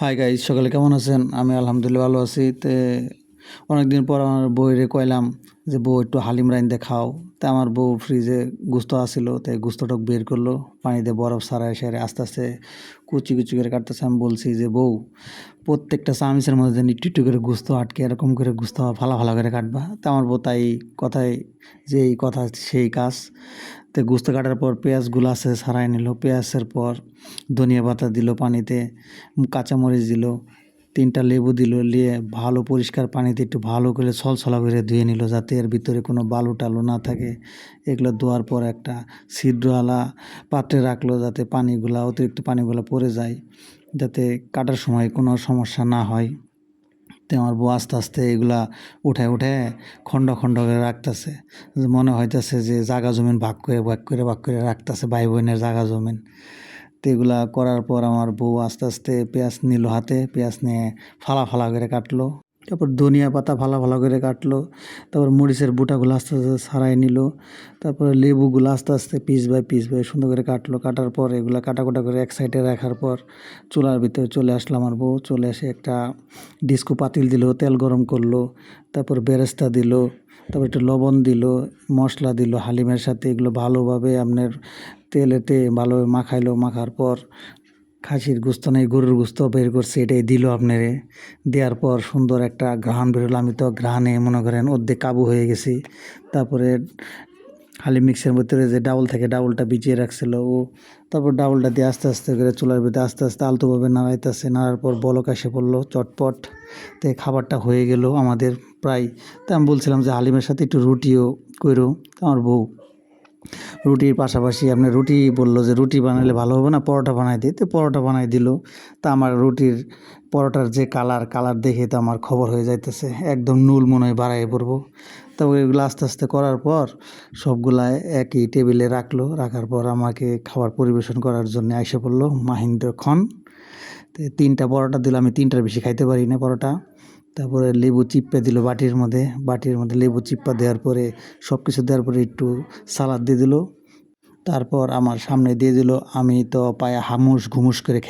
Hi guys সকালে কেমন আছেন? আমি আলহামদুলিল্লাহ ভালো আছি। তে অনেকদিন পর আমার বউরে কইলাম যে, বউ, একটু হালিম রাইন খাও তা আমার বউ ফ্রিজে গুস্ত আসিল তাই গুস্তটক বের করল, পানিতে বরফ সারায় সেরে আস্তে আস্তে কুচি কুচি করে কাটতেছে। আমি বলছি যে, বউ, প্রত্যেকটা চামিচের মধ্যে একটু একটু করে গুস্ত আটকে, এরকম করে গুস্ত ফালা ফালা করে কাটবা। তা আমার বউ তাই কথায় যে এই কথা, সেই কাজ। তো গুস্ত কাটার পর পেঁয়াজগুলো আছে সারাই নিল। পেঁয়াজের পর ধনিয়া পাতা দিল পানিতে, কাঁচামরিচ দিল, তিনটা লেবু দিল, নিয়ে ভালো পরিষ্কার পানিতে একটু ভালো করে ছলছলা করে ধুয়ে নিল যাতে এর ভিতরে কোনো বালু টালু না থাকে। এগুলো ধোয়ার পর একটা ছিদ্রওয়ালা পাত্রে রাখল যাতে পানিগুলা, অতিরিক্ত পানিগুলো পড়ে যায়, যাতে কাটার সময় কোনো সমস্যা না হয়। তো আমার বউ আস্তে আস্তে এগুলা উঠে উঠে খণ্ড খণ্ড করে রাখতেছে। মনে হইতেছে যে জাগা জমিন ভাগ করে ভাগ করে ভাগ করে রাখতেছে ভাই বোনের জাগা জমিন। তো এগুলা করার পর আমার বউ আস্তে আস্তে পেঁয়াজ নিল হাতে, পেঁয়াজ নিয়ে ফালা ফালা করে কাটলো। তারপর ধনিয়া পাতা ভালো ফালা করে কাটলো। তারপর মরিচের বুটাগুলো আস্তে আস্তে ছাড়াই নিল। তারপরে লেবুগুলো আস্তে আস্তে পিস বাই পিস বাই সুন্দর করে কাটলো। কাটার পর এগুলো কাটা কুটা করে এক সাইডে রাখার পর চুলার ভিতরে চলে আসলো আমার বউ। চলে এসে একটা ডিস্কো পাতিল দিল, তেল গরম করল। তারপর বেরেস্তা দিল, তারপর একটু লবণ দিল, মশলা দিল, হালিমের সাথে এগুলো ভালোভাবে আপনার তেলেতে ভালোভাবে মাখাইলো। মাখার পর খাসির গুস্ত নেই, গরুর গুস্ত বের করছে, এটাই দিল আপনারে। দেওয়ার পর সুন্দর একটা ঘ্রাণ বেরোলো আমি তো ঘ্রাণে মনে করেন অর্ধেক কাবু হয়ে গেছি। তারপরে হালি মিক্সের ভিতরে যে ডাউল থাকে, ডাউলটা ভিজিয়ে রাখছিল। ও তারপর ডাউলটা দিয়ে আস্তে আস্তে করে চুলার ভিতরে আস্তে আস্তে আলতোভাবে নাড়াইতেছে। নাড়ার পর বলক এসে পড়ল, চটপট। তো খাবারটা হয়ে গেল আমাদের প্রায়। তা আমি বলছিলাম যে হালিমের সাথে একটু রুটিও করো। আমার বউ রুটির পাশাপাশি আপনি রুটি বলল যে রুটি বানালে ভালো হবে না, পরোটা বানাই দিই তো পরোটা বানাই দিল। তা আমার রুটির পরোটার যে কালার কালার দেখে তো আমার খবর হয়ে যাইতেছে। একদম নুল মনে হয় বাড়াই পড়ব। তারপর এগুলো আস্তে আস্তে করার পর সবগুলা একই টেবিলে রাখল। রাখার পর আমাকে খাবার পরিবেশন করার জন্য এসে পড়ল মাহিন্দ্র খন তো তিনটা পরোটা দিল। আমি তিনটার বেশি খাইতে পারি না পরোটা। তারপরে লেবু চিপ্পা দিল বাটির মধ্যে বাটির মধ্যে লেবু চিপ্পা দেওয়ার পরে সব কিছু দেওয়ার পরে একটু সালাদ দিয়ে দিল। তারপর আমার সামনে দিয়ে দিল, আমি তো পায়ে হামুস ঘুমুস করে